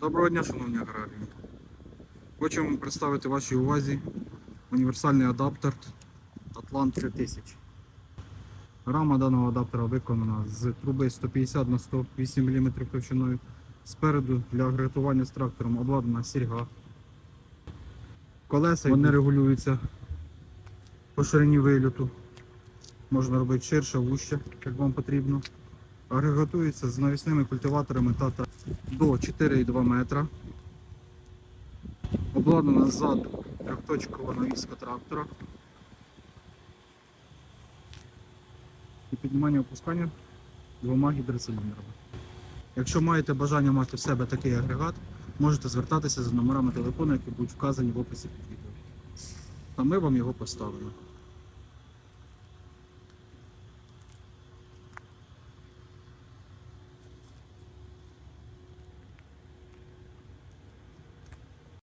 Доброго дня, шановні аграрії. Хочемо представити вашій увазі універсальний адаптер Atlant 3000. Рама даного адаптера виконана з труби 150 на 108 мм товщиною. Спереду для агрегатування з трактором обладнана сірга. Колеса вони регулюються по ширині вильоту. Можна робити ширше, вужче, як вам потрібно. Агрегатується з навісними культиваторами тата до 4,2 метра. Обладнана ззаду трьохточкова навіска трактора. І піднімання опускання двома гідроциліндрами. Якщо маєте бажання мати в себе такий агрегат, можете звертатися за номерами телефону, які будуть вказані в описі під відео. Та ми вам його поставимо.